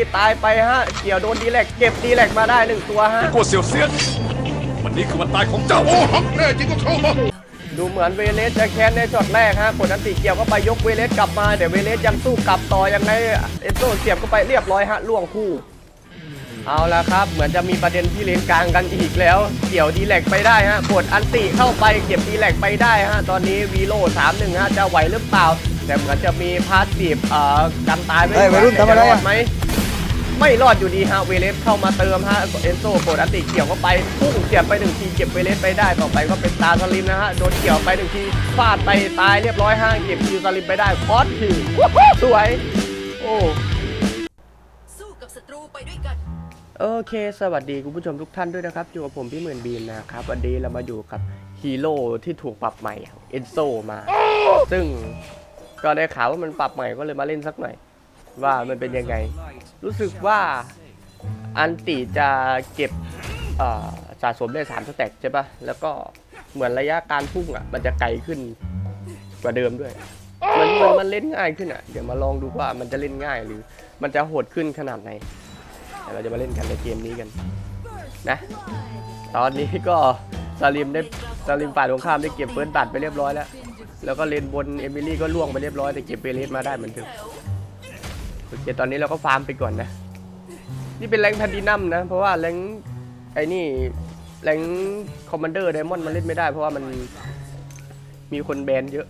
ลี่ตายไปฮะ เกี่ยวโดนดีแลกเก็บดีแลกมาได้หนึ่งตัวฮะโกเซียวเซียนวันนี้คือวันตายของเจ้าโอ้หักแน่จริงก็เข้ามาดูเหมือนเวเลสจะแค้นในช็อตแรกฮะกดอันติเกี่ยวก็ไปยกเวเลสกลับมาเดี๋ยวเวเลสยังสู้กลับต่อยังไงเอสโซเสียบก็ไปเรียบร้อยฮะล่วงคู่ เอาละครับ เหมือนจะมีประเด็นที่เลนกลางกันอีกแล้ว เกี่ยวดีแลกไปได้ฮะกดอันติเข้าไปเก็บดีแลกไปได้ฮะตอนนี้วีโร่สามหนึ่งฮะจะไหวหรือเปล่า แต่เหมือนจะมีพาสซีฟเอ่อกันตายไม่เฮ้ยวัยรุ่นทำอะไรจอะดไหม ไม่รอดอยู่ดีฮะเวเลสเข้ามาเติมฮะเอนโซโกดอันติเกี่ยวเข้าไปพุ่งเสียบไปหนึ่งทีเก็บเวเลสไปได้ต่อไปก็เป็นตาสลิมนะฮะโดนเกี่ยวไปหนึ่งทีฟาดไปตายเรียบร้อยฮะเก็บคิวสลิมไปได้พอดคิวสวย โอ้สู้กับศัตรูไปด้วยกันโอเค สวัสดีคุณผู้ชมทุกท่านด้วยนะครับ อยู่กับผมพี่หมื่นบีมนะครับ วันนี้เรามาอยู่กับฮีโร่ที่ถูกปรับใหม่เอนโซมา ซึ่งก็ได้ข่าวว่ามันปรับใหม่ก็เลยมาเล่นสักหน่อย ว่ามันเป็นยังไง รู้สึกว่าอันติจะเก็บสะสมได้3สแต็กใช่ปะแล้วก็เหมือนระยะการพุ่งอะ มันจะไกลขึ้นกว่าเดิมด้วย มันมันมันเล่นง่ายขึ้นอะ เดี๋ยวมาลองดูว่ามันจะเล่นง่ายหรือ มันจะโหดขึ้นขนาดไหนเดี๋ยวเราจะมาเล่นกันในเกมนี้กันนะ ตอนนี้ก็ซาลิมได้ซาลิมฝ่ายตรงข้ามได้เก็บเฟิร์สบัตรไปเรียบร้อยแล้ว แล้วก็เลนบนเอมิลี่ก็ล่วงไปเรียบร้อยแต่เก็บเบเลสมาได้เหมือนเดิม โอเคตอนนี้เราก็ฟาร์มไปก่อนนะ นี่เป็นแรงแพลตินัมนะ เพราะว่าแรงไอ้นี่แรงคอมมานเดอร์ไดมอนด์มันเล่นไม่ได้ เพราะว่ามันมีคนแบนเยอะ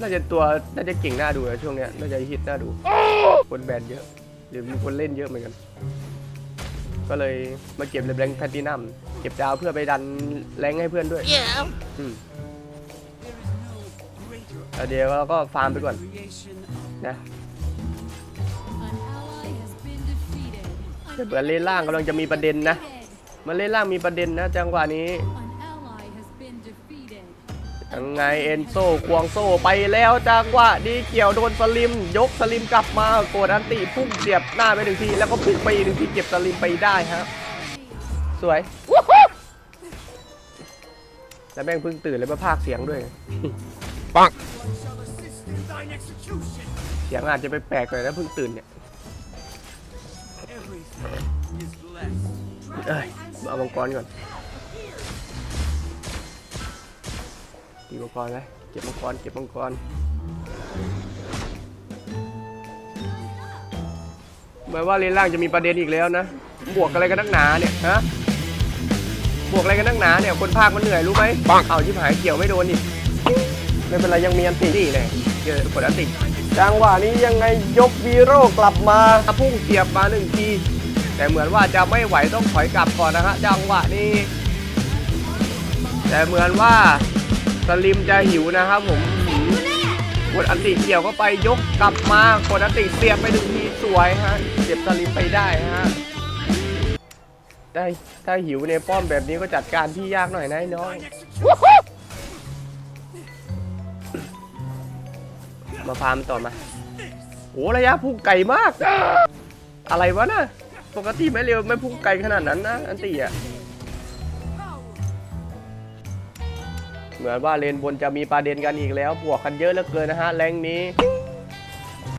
น่าจะตัวน่าจะเก่งน่าดูนะช่วงเนี้ยน่าจะฮิตน่าดู คนแบนเยอะ หรือมีคนเล่นเยอะเหมือนกัน ก็เลยมาเก็บแรงแพลตินัมเก็บดาวเพื่อไปดันแรงให้เพื่อนด้วยอืมแล้วเดี๋ยวเราก็ฟาร์มไปก่อนนะ เดี๋ยวเปิดเลนล่างกำลังจะมีประเด็นนะมาเล่นล่างมีประเด็นนะ จังหวะนี้ยังไงเอนโซควงโซ่ไปแล้วจังหวะนี้เกี่ยวโดนสลิม ยกสลิมกลับมาโกดอันติพุ่งเสียบหน้าไปหนึ่งที แล้วก็พุ่งไปอีกหนึ่งทีเก็บสลิมไปได้ฮะสวยแล้วแม่งเพิ่งตื่นเลยมาพากย์เสียงด้วยปังเสียงอาจจะไปแปลกๆหน่อยนะเพิ่งตื่นเนี่ย เอ้ยเอามังกรก่อนตีมังกรไหมเก็บมังกรเก็บมังกรหมายว่าเลนล่างจะมีประเด็นอีกแล้วนะ บวกอะไรกันนักหนาเนี่ยฮะบวกอะไรกันนักหนาเนี่ยคนภาคมันเหนื่อยรู้ไหมปังเอาชิบหายเกี่ยวไม่โดนอีกไม่เป็นไรยังมีอันตินี่เลยเจอกดอันติ จังหวะนี้ยังไงยกวีโร่กลับมาพุ่งเสียบมาหนึ่งที แต่เหมือนว่าจะไม่ไหวต้องถอยกลับก่อนนะฮะจังหวะนี้ แต่เหมือนว่าสลิมจะหิวนะครับผมกดอันติเกี่ยวก็ไปยกกลับมากดอันติเสียบไปหนึ่งทีสวยฮะเก็บสลิมไปได้ฮะได้ถ้าหิวในป้อมแบบนี้ก็จัดการที่ยากหน่อยนะไอ้น้อง มาฟาร์มต่อมาโอ้ระยะพุ่งไกลมาก อะไรวะน่ะปกติไม่เร็วไม่พุ่งไกลขนาดนั้นนะอันตีอะเหมือนว่าเลนบนจะมีประเด็นกันอีกแล้วบวกกันเยอะเหลือเกินนะฮะแรงนี้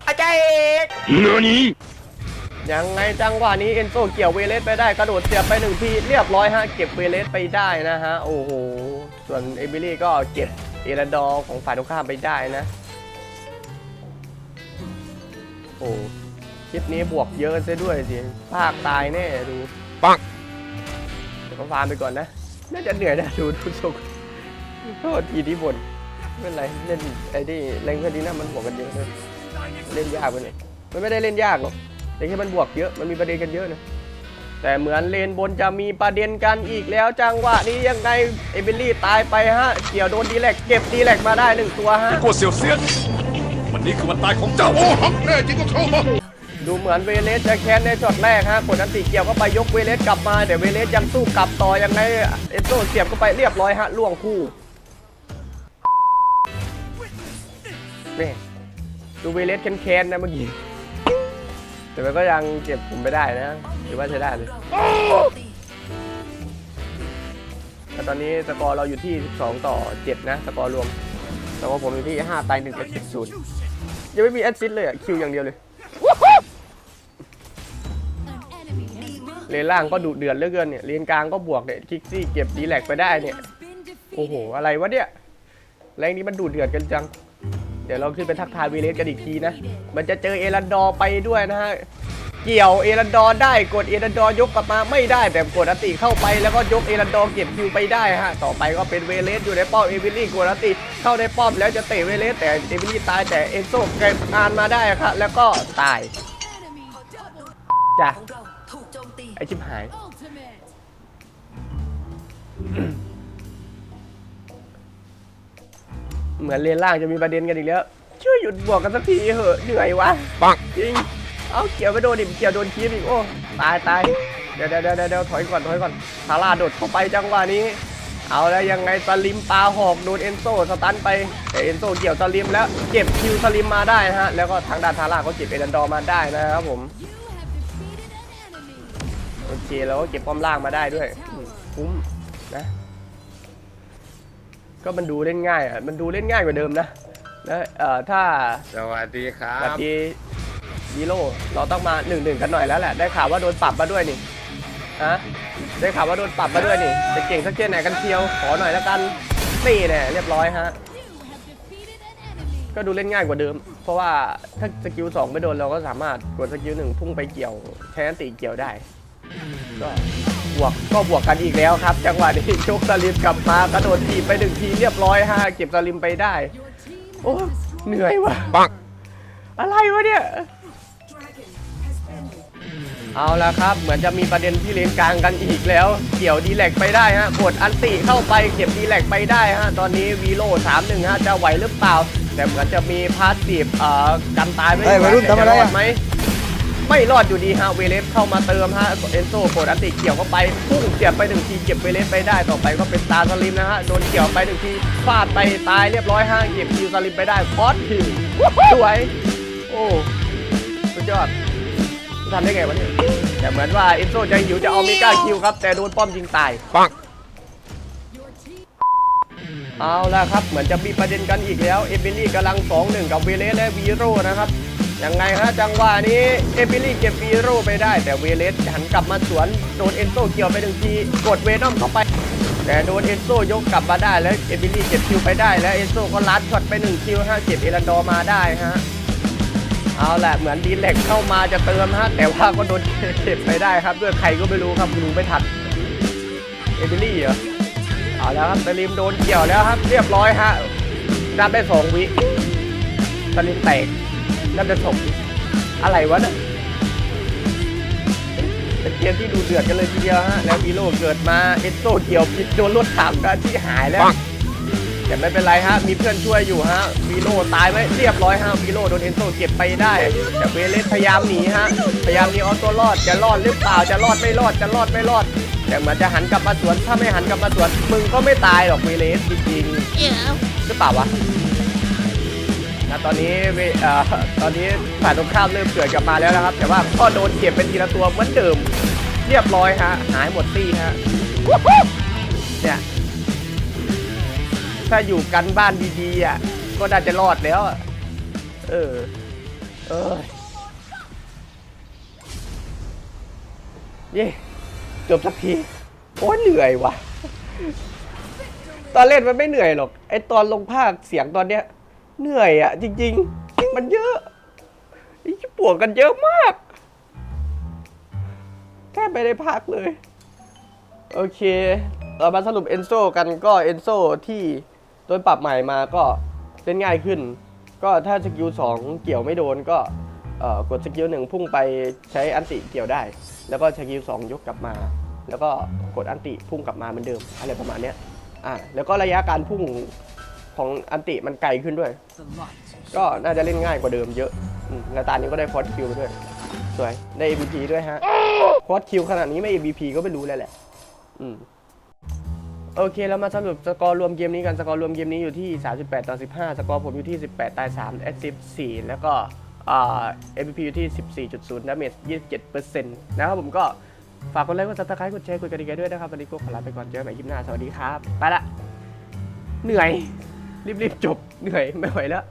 อาจารย์เอกเนื้อนี้ยังไงจังหวะนี้เอนโซเกี่ยวเวเลสไปได้กระโดดเสียบไปหนึ่งทีเรียบร้อยฮะเก็บเวเลสไปได้นะฮะโอ้โหส่วนเอมิลี่ก็เก็บเอราดอร์ของฝ่ายตรงข้ามไปได้นะ โอ้คลิปนี้บวกเยอะซะด้วยสิภาคตายแน่ดูปังเดี๋ยวก็ฟาร์มไปก่อนนะ น่าจะเหนื่อยนะดูดูทรงโทษทีที่บ่นไม่เป็นไรเล่นไอ้นี่เล่นแค่นี้นะมันบวกกันเยอะเลยเล่นยากไปเลยมันไม่ได้เล่นยากหรอกแต่แค่มันบวกเยอะมันมีประเด็นกันเยอะนะแต่เหมือนเลนบนจะมีประเด็นกันอีกแล้วจังหวะนี้ยังไงเอมิลี่ตายไปฮะ เกี่ยวโดนดีแลกเก็บดีแลกมาได้หนึ่งตัวฮะโกเซียวเซียน วันนี้คือวันตายของเจ้าโอ้หัแน่จริงก็เข้ามาดูเหมือนเวเลสจะแค้นในช็อตแรกฮะกดอันติเกี่ยวก็ไปยกเวเลสกลับมาเดี๋ยวเวเลสยังสู้กลับต่อยังไงเอนโซเสียบก็ไปเรียบร้อยฮะล่วงคู่นี่ดูเวเลสแค้นๆนะเมื่อกี้แต่มันก็ยังเก็บผมไม่ได้นะถือว่าใช้ได้เลยแต่ตอนนี้สกอร์เราอยู่ที่ 12 ต่อ 7 นะ สกอร์รวม แต่ว่าผมอยู่ที่5ตาย1กับ10ศูนย์ยังไม่มีแอสซิสต์เลยอะคิวอย่างเดียวเลยเลนล่างก็ดุเดือดเหลือเกินเนี่ยเลนกลางก็บวกเนี่ยคิกซี่เก็บดีแลกไปได้เนี่ยโอ้โหอะไรวะเนี่ยแรงนี้มันดูดเดือดกันจัง เดี๋ยวเราขึ้นไปทักทายวีเลสกันอีกทีนะ มันจะเจอเอรันดอร์ไปด้วยนะฮะ เกี่ยวเอรันดอร์ได้กดเอรันดอร์ยกกลับมาไม่ได้แต่กดอติเข้าไปแล้วก็ยกเอรันดอร์เก็บคิวไปได้ฮะต่อไปก็เป็นเวเลสอยู่ในป้อมเอวิลี่กดอติเข้าในป้อมแล้วจะเตะเวเลสแต่เอวิลี่ตายแต่เอนโซเก็บงานมาได้ครับแล้วก็ตายจ้ะของเราถูกโจมตีไอชิบหาย เหมือนเลนล่างจะมีประเด็นกันอีกแล้วช่วยหยุดบวกกันสักทีเหอะเหนื่อยวะปังจริง เอาเกี่ยวไปโดนดิเกี่ยวโดนคีบอีกโอ้ตายตายเดี๋ยวเดี๋ยวเดี๋ยวเดี๋ยวถอยก่อนถอยก่อนทาร่าโดดเข้าไปจังหวะนี้ เอาแล้วยังไงสลิมปาหอกโดนเอนโซสตันไปแต่เอนโซเกี่ยวสลิมแล้วเก็บคิวสลิมมาได้นะฮะแล้วก็ทางด้านทาร่าก็เก็บเอรันดอร์มาได้นะครับผมโอเคแล้วก็เก็บป้อมล่างมาได้ด้วยอืมคุ้มนะ ก็มันดูเล่นง่ายอะมันดูเล่นง่ายกว่าเดิมนะแล้วเอ่อถ้าสวัสดีครัแบบบดี ฮีโร่เราต้องมาหนึ่งหนึ่งกันหน่อยแล้วแหละ ได้ข่าวว่าโดนปรับมาด้วยนี่ฮะได้ข่าวว่าโดนปรับมาด้วยนี่จะเก่งสักแค่ไหนกันเชียวขอหน่อยแล้วกันนี่แน่เรียบร้อยฮะก็ดูเล่นง่ายกว่าเดิม เพราะว่าถ้าสกิลสองไม่โดนเราก็สามารถกดสกิลหนึ่งพุ่งไปเกี่ยวใช้อันติเกี่ยวได้ ก็บวกก็บวกกันอีกแล้วครับ จังหวะนี้โชคสลิมกลับมากระโดดทีบไปหนึ่งทีเรียบร้อยฮะเก็บสลิมไปได้ โอ้เหนื่อยว่ะปังอะไรวะเนี่ย เอาละครับ เหมือนจะมีประเด็นที่เลนกลางกันอีกแล้ว เกี่ยวดีแลกไปได้ฮะกดอันติเข้าไปเก็บดีแลกไปได้ฮะตอนนี้วีโร่สามหนึ่งฮะจะไหวหรือเปล่า แต่เหมือนจะมีพาสซีฟเอ่อกันตายไม่เฮ้ยวัยรุ่นแต่ทำอะไรจอะดไหม ไม่รอดอยู่ดีฮะเวเลสเข้ามาเติมฮะเอนโซกดอันติเกี่ยวเข้าไปพุ่งเสียบไปหนึ่งทีเก็บเวเลสไปได้ต่อไปก็เป็นตาสลิมนะฮะโดนเกี่ยวไปหนึ่งทีฟาดไปตายเรียบร้อยฮะเก็บคิวสลิมไปได้คอสคิวสวยโอ้สุดยอด ทำได้ไงวะเนี่ยแต่เหมือนว่าเอนโซจะหิวจะเอาเมกาคิวครับ แต่โดนป้อมยิงตายปังเอาละครับ เหมือนจะมีประเด็นกันอีกแล้ว เอมิลี่กำลัง 2-1 กับเวเลสและวีโร่นะครับยังไงฮะจังหวะนี้เอมิลี่เก็บวีโร่ไปได้ แต่เวเลสหันกลับมาสวนโดนเอนโซเกี่ยวไปหนึ่งทีกดเวนอมเข้าไป แต่โดนเอนโซยกกลับมาได้แล้วเอมิลี่เก็บคิวไปได้แล้วเอนโซก็ลัดช็อตไปหนึ่งคิวฮะเก็บเอรันดอร์มาได้ฮะ เอาแหละเหมือนดีแลกเข้ามาจะเติมฮะแต่ว่าก็โดนเก็บไปได้ครับด้วยใครก็ไม่รู้ครับดูไม่ทันเอมิลี่เหรอเอาแล้วครับสลิมโดนเกี่ยวแล้วครับ เรียบร้อยฮะนับได้สองวิสลิมแตกนับได้สองอะไรวะเนี่ยเป็นเกมที่ดูเดือดกันเลยทีเดียวฮะแล้ววีโร่เกิดมาเอสโซเกี่ยวผิดโดนรถถังกันที่หายแล้ว แต่ไม่เป็นไรฮะ มีเพื่อนช่วยอยู่ฮะวีโร่ตายไหมเรียบร้อยฮะวีโร่โดนเอนโซเก็บไปได้ แต่เวเลสพยายามหนีฮะ พยายามหนีเอาตัวรอด จะรอดหรือเปล่า จะรอดไม่รอด จะรอดไม่รอด แต่เหมือนจะหันกลับมาสวน ถ้าไม่หันกลับมาสวน มึงก็ไม่ตายหรอกเวเลสจริงๆหรือเปล่าวะนะตอนนี้เวเอ่อตอนนี้ฝ่ายตรงข้ามเริ่มเกิดกลับมาแล้วนะครับ แต่ว่าก็โดนเก็บเป็นทีละตัวเหมือนเดิม เรียบร้อยฮะ หายหมดตี้ฮะเนี่ย ถ้าอยู่กันบ้านดีๆอะก็น่าจะรอดแล้วเออ เออเย่จบสักที โอ้เหนื่อยว่ะ ตอนเล่นมันไม่เหนื่อยหรอก ไอตอนลงภาคเสียงตอนเนี้ย เหนื่อยอะ จริง ๆ มันเยอะไอ้ปวดกันเยอะมากแทบไม่ได้พักเลย โอเค เรามาสรุปเอนโซกันก็เอนโซที่ โดนปรับใหม่มาก็เล่นง่ายขึ้น ก็ถ้าสกิล2เกี่ยวไม่โดนก็กดสกิลหนึ่งพุ่งไปใช้อันติเกี่ยวได้ แล้วก็สกิล2ยกกลับมา แล้วก็กดอันติพุ่งกลับมาเหมือนเดิมอะไรประมาณนี้อ่าแล้วก็ระยะการพุ่งของอันติมันไกลขึ้นด้วย ก็น่าจะเล่นง่ายกว่าเดิมเยอะแล้วตานี้ก็ได้ฟอสคิวไปด้วย สวย ได้ MVP ด้วยฮะฟอสคิวขนาดนี้ไม่ MVP ก็ไม่รู้แล้วแหละ อืม โอเคเรามาสรุปสกอร์รวมเกมนี้กันสกอร์รวมเกมนี้อยู่ที่ 38 ต่อ 15 สกอร์ผมอยู่ที่ 18 ตาย3แอสซิส4แล้วก็เอ็มพีอยู่ที่ 14.0ดาเมจ27%นะครับผมก็ฝากกดไลค์กดซับสไครต์กดแชร์กดกระดิ่งด้วยนะครับวันนี้ก็ขอลาไปก่อนเจอกันใหม่คลิปหน้าสวัสดีครับ ไปละ เหนื่อย รีบๆจบเหนื่อยไม่ไหวแล้ว